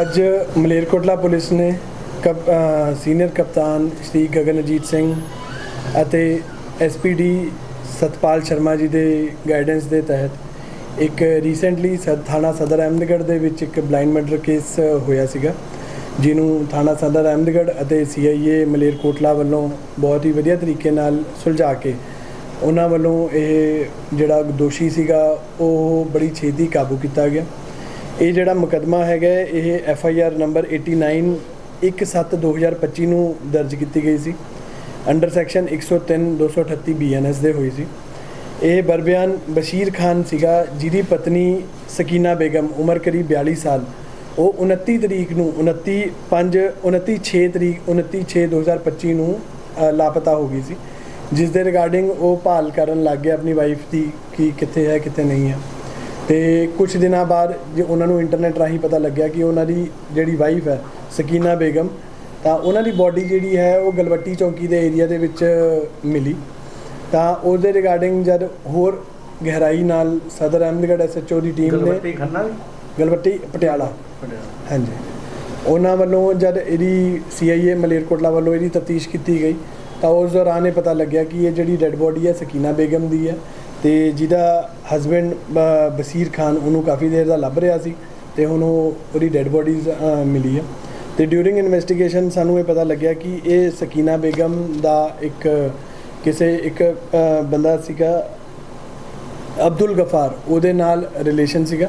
ਅੱਜ ਮਲੇਰਕੋਟਲਾ ਪੁਲਿਸ ਨੇ ਕਪ- ਸੀਨੀਅਰ ਕਪਤਾਨ ਸ਼੍ਰੀ ਗਗਨਜੀਤ ਸਿੰਘ ਅਤੇ ਐਸਪੀਡੀ ਸਤਪਾਲ ਸ਼ਰਮਾ ਜੀ ਦੇ ਗਾਈਡੈਂਸ ਦੇ ਤਹਿਤ ਇੱਕ ਰੀਸੈਂਟਲੀ ਥਾਣਾ ਸਦਰ ਅਹਿਮਦਗੜ੍ਹ ਦੇ ਵਿੱਚ ਇੱਕ ਬਲਾਈਂਡ ਮਰਡਰ ਕੇਸ ਹੋਇਆ ਸੀਗਾ, ਜਿਹਨੂੰ ਥਾਣਾ ਸਦਰ ਅਹਿਮਦਗੜ੍ਹ ਅਤੇ ਸੀਆਈਏ ਮਲੇਰਕੋਟਲਾ ਵੱਲੋਂ ਬਹੁਤ ਹੀ ਵਧੀਆ ਤਰੀਕੇ ਨਾਲ ਸੁਲਝਾ ਕੇ ਉਹਨਾਂ ਵੱਲੋਂ ਇਹ ਜਿਹੜਾ ਦੋਸ਼ੀ ਸੀਗਾ, ਉਹ ਬੜੀ ਛੇਤੀ ਕਾਬੂ ਕੀਤਾ ਗਿਆ। ਇਹ ਜਿਹੜਾ ਮੁਕਦਮਾ ਹੈਗਾ ਇਹ ਐਫ ਆਈ ਆਰ ਨੰਬਰ 89 17/2025 ਨੂੰ ਦਰਜ ਕੀਤੀ ਗਈ ਸੀ। ਅੰਡਰ ਸੈਕਸ਼ਨ 103 238 ਬੀਐਨਐਸ ਦੇ ਹੋਈ ਸੀ। ਇਹ ਬਰਬਿਆਨ ਬਸ਼ੀਰ ਖਾਨ ਸੀਗਾ, ਜਿਹਦੀ ਪਤਨੀ ਸਕੀਨਾ ਬੇਗਮ, ਉਮਰ ਕਰੀਬ 42 ਸਾਲ। ਉਹ 29 ਤਰੀਕ ਨੂੰ 29 5 29 6 ਤਰੀਕ 29 6 2025 ਨੂੰ ਲਾਪਤਾ ਹੋ ਗਈ ਸੀ। ਜਿਸ ਦੇ ਰਿਗਾਰਡਿੰਗ ਉਹ ਭਾਲ ਕਰਨ ਲੱਗ ਗਿਆ ਆਪਣੀ ਵਾਈਫ ਦੀ ਕਿ ਕਿੱਥੇ ਹੈ, ਕਿੱਥੇ ਨਹੀਂ ਹੈ। ਤੇ ਕੁਝ ਦਿਨਾਂ ਬਾਅਦ ਜੇ ਉਹਨਾਂ ਨੂੰ ਇੰਟਰਨੈਟ ਰਾਹੀਂ ਪਤਾ ਲੱਗਿਆ ਕਿ ਉਹਨਾਂ ਦੀ ਜਿਹੜੀ ਵਾਈਫ ਹੈ ਸਕੀਨਾ ਬੇਗਮ ਤਾਂ ਉਹਨਾਂ ਦੀ ਬਾਡੀ ਜਿਹੜੀ ਹੈ ਉਹ ਗਲਵੱਟੀ ਚੌਂਕੀ ਦੇ ਏਰੀਆ ਦੇ ਵਿੱਚ ਮਿਲੀ। ਤਾਂ ਉਸ ਦੇ ਰਿਗਾਰਡਿੰਗ ਜਦ ਹੋਰ ਗਹਿਰਾਈ ਨਾਲ ਸਦਰ ਅਹਿਮਦਗੜ੍ਹ ਐਸਐਚਓ ਦੀ ਟੀਮ ਨੇ ਗਲਵੱਟੀ ਖੰਨਾ ਗਲਵੱਟੀ ਪਟਿਆਲਾ। ਹਾਂਜੀ। ਉਹਨਾਂ ਵੱਲੋਂ ਜਦ ਇਹਦੀ ਸੀਆਈਏ ਮਲੇਰਕੋਟਲਾ ਵੱਲੋਂ ਇਹਦੀ ਤਫਤੀਸ਼ ਕੀਤੀ ਗਈ ਤਾਂ ਉਸ ਦੌਰਾਨ ਇਹ ਪਤਾ ਲੱਗਿਆ ਕਿ ਇਹ ਜਿਹੜੀ ਡੈੱਡ ਬੋਡੀ ਹੈ ਸਕੀਨਾ ਬੇਗਮ ਦੀ ਹੈ। ਤੇ ਜਿਹਦਾ ਹਸਬੈਂਡ ਬਸੀਰ ਖਾਨ, ਉਹਨੂੰ ਕਾਫੀ ਦੇਰ ਦਾ ਲੱਭ ਰਿਹਾ ਸੀ ਤੇ ਹੁਣ ਉਹ ਉਹਦੀ ਡੈੱਡ ਬੋਡੀਜ਼ ਮਿਲੀ ਹੈ ਤੇ ਡਿਊਰਿੰਗ ਇਨਵੈਸਟੀਗੇਸ਼ਨ ਸਾਨੂੰ ਇਹ ਪਤਾ ਲੱਗਿਆ ਕਿ ਇਹ ਸਕੀਨਾ ਬੇਗਮ ਦਾ ਇੱਕ, ਕਿਸੇ ਇੱਕ ਬੰਦਾ ਸੀਗਾ, ਅਬਦੁਲ ਗਫਾਰ, ਉਹਦੇ ਨਾਲ ਰਿਲੇਸ਼ਨ ਸੀਗਾ।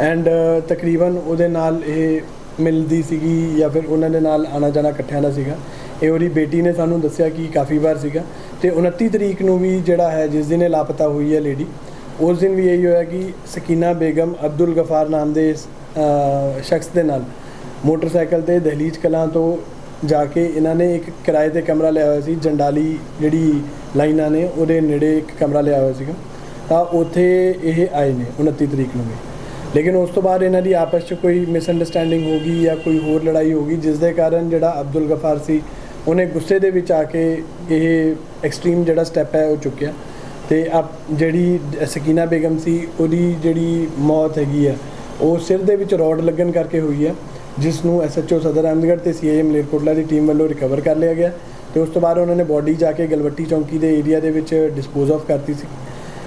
ਐਂਡ ਤਕਰੀਬਨ ਉਹਦੇ ਨਾਲ ਇਹ ਮਿਲਦੀ ਸੀਗੀ ਜਾਂ ਫਿਰ ਉਹਨਾਂ ਦੇ ਨਾਲ ਆਣਾ ਜਾਣਾ ਇਕੱਠਿਆਂ ਦਾ ਸੀਗਾ। ਇਹ ਉਹਦੀ ਬੇਟੀ ਨੇ ਸਾਨੂੰ ਦੱਸਿਆ ਕਿ ਕਾਫੀ ਵਾਰ ਸੀਗਾ ਤੇ 29 ਤਰੀਕ ਨੂੰ ਵੀ ਜਿਹੜਾ ਹੈ, ਜਿਸ ਦਿਨ ਇਹ ਲਾਪਤਾ ਹੋਈ ਹੈ ਲੇਡੀ, ਉਸ ਦਿਨ ਵੀ ਇਹੀ ਹੋਇਆ ਕਿ ਸਕੀਨਾ ਬੇਗਮ ਅਬਦੁਲ ਗਫਾਰ ਨਾਮ ਦੇ ਸ਼ਖਸ ਦੇ ਨਾਲ ਮੋਟਰਸਾਈਕਲ ਤੇ ਦਹਲੀਜ ਕਲਾਂ ਤੋਂ ਜਾ ਕੇ ਇਹਨਾਂ ਨੇ ਇੱਕ ਕਿਰਾਏ ਤੇ ਕਮਰਾ ਲਿਆ ਹੋਇਆ ਸੀ, ਜੰਡਾਲੀ ਜਿਹੜੀ ਲਾਈਨਾਂ ਨੇ ਉਹਦੇ ਨੇੜੇ ਇੱਕ ਕਮਰਾ ਲਿਆ ਹੋਇਆ ਸੀਗਾ। ਤਾਂ ਉੱਥੇ ਇਹ ਆਏ ਨੇ 29 ਤਰੀਕ ਨੂੰ ਵੀ। ਲੇਕਿਨ ਉਸ ਤੋਂ ਬਾਅਦ ਇਹਨਾਂ ਦੀ ਆਪਸ 'ਚ ਕੋਈ ਮਿਸਅੰਡਰਸਟੈਂਡਿੰਗ ਹੋ ਗਈ ਜਾਂ ਕੋਈ ਹੋਰ ਲੜਾਈ ਹੋ ਗਈ, ਜਿਸ ਦੇ ਕਾਰਨ ਜਿਹੜਾ ਅਬਦੁਲ ਗਫਾਰ ਸੀ ਉਹਨੇ ਗੁੱਸੇ ਦੇ ਵਿੱਚ ਆ ਕੇ ਇਹ ਐਕਸਟ੍ਰੀਮ ਜਿਹੜਾ ਸਟੈਪ ਹੈ ਉਹ ਚੁੱਕਿਆ। ਤੇ ਆਪ ਜਿਹੜੀ ਸਕੀਨਾ ਬੇਗਮ ਸੀ, ਉਹਦੀ ਜਿਹੜੀ ਮੌਤ ਹੈਗੀ ਹੈ ਉਹ ਸਿਰ ਦੇ ਵਿੱਚ ਰੋਡ ਲੱਗਣ ਕਰਕੇ ਹੋਈ ਹੈ ਜਿਸ ਨੂੰ ਐਸਐਚਓ ਸਦਰ ਅਹਿਮਦਗੜ੍ਹ ਤੇ ਸੀਆਈਏ ਮਲੇਰਕੋਟਲਾ ਦੀ ਟੀਮ ਵੱਲੋਂ ਰਿਕਵਰ ਕਰ ਲਿਆ ਗਿਆ। ਤੇ ਉਸ ਤੋਂ ਬਾਅਦ ਉਹਨਾਂ ਨੇ ਬੋਡੀ ਜਾ ਕੇ ਗਲਵੱਟੀ ਚੌਂਕੀ ਦੇ ਏਰੀਆ ਦੇ ਵਿੱਚ ਡਿਸਪੋਜ਼ ਆਫ ਕਰਤੀ ਸੀ।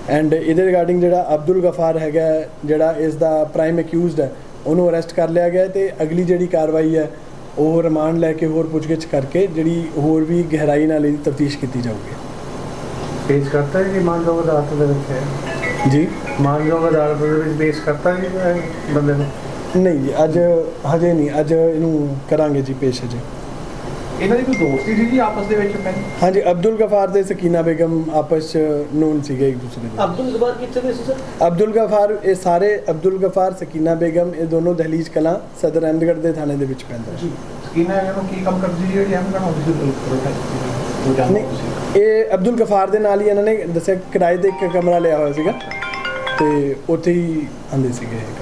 ਐਂਡ ਇਹਦੇ ਰਿਗਾਰਡਿੰਗ ਜਿਹੜਾ ਅਬਦੁਲ ਗਫਾਰ ਹੈਗਾ, ਜਿਹੜਾ ਇਸ ਦਾ ਪ੍ਰਾਈਮ ਅਕਿਊਜ਼ਡ ਹੈ, ਉਹਨੂੰ ਅਰੈਸਟ ਕਰ ਲਿਆ ਗਿਆ ਹੈ ਤੇ ਅਗਲੀ ਜਿਹੜੀ ਕਾਰਵਾਈ ਹੈ ਉਹ ਰਿਮਾਂਡ ਲੈ ਕੇ ਹੋਰ ਪੁੱਛਗਿੱਛ ਕਰਕੇ ਜਿਹੜੀ ਹੋਰ ਵੀ ਗਹਿਰਾਈ ਨਾਲ ਇਹਦੀ ਤਫਤੀਸ਼ ਕੀਤੀ ਜਾਊਗੀ। ਪੇਸ਼ ਕਰਤਾ ਹੈ ਕਿ ਮਾਨਯੋਗ ਅਦਾਲਤ ਦੇ ਵਿੱਚ? ਹੈ ਜੀ। ਮਾਨਯੋਗ ਅਦਾਲਤ ਦੇ ਵਿੱਚ ਪੇਸ਼ ਕਰਤਾ ਇਹ ਬੰਦੇ ਨੂੰ? ਨਹੀਂ ਜੀ ਅੱਜ ਹਜੇ ਨਹੀਂ ਅੱਜ ਇਹਨੂੰ ਕਰਾਂਗੇ ਜੀ ਪੇਸ਼ ਜੀ ਇਹਨਾਂ ਦੀ ਕੋਈ ਦੋਸਤੀ ਸੀ ਜੀ ਆਪਸ ਦੇ ਵਿੱਚ ਪਹਿਲਾਂ ਹਾਂਜੀ ਅਬਦੁਲ ਗਫਾਰ ਤੇ ਸਕੀਨਾ ਬੇਗਮ ਆਪਸ ਚ ਨੂਨ ਸੀਗੇ ਇੱਕ ਦੂਸਰੇ ਦੇ। ਅਬਦੁਲ ਗਫਾਰ ਕਿੱਥੇ ਦੇ ਸੀ ਸਰ? ਅਬਦੁਲ ਗਫਾਰ ਇਹ ਸਾਰੇ ਅਬਦੁਲ ਗਫਾਰ ਸਕੀਨਾ ਬੇਗਮ ਇਹ ਦੋਨੋਂ ਦਹਲੀਜ ਕਲਾਂ ਸਦਰ ਅਹਿਮਦਗੜ੍ਹ ਦੇ ਥਾਣੇ ਦੇ ਵਿੱਚ ਪੈਂਦੇ ਨੇ। ਸਕੀਨਾ ਇਹਨਾਂ ਨੂੰ ਕੀ ਕੰਮ ਕਰਦੀ ਸੀ ਜਿਹੜੀ ਅਹਿਮਦ ਹੁੰਦੀ ਸੀ ਪ੍ਰੋਫੈਸਰ ਉਹ ਜਾਣਦਾ ਨਹੀਂ ਇਹ ਅਬਦੁਲ ਗਫਾਰ ਦੇ ਨਾਲ ਹੀ ਇਹਨਾਂ ਨੇ ਦੱਸਿਆ ਕਿਰਾਏ ਤੇ ਇੱਕ ਕਮਰਾ ਲਿਆ ਹੋਇਆ ਸੀਗਾ ਤੇ ਉੱਥੇ ਹੀ ਆਂਦੇ ਸੀਗੇ ਇਹ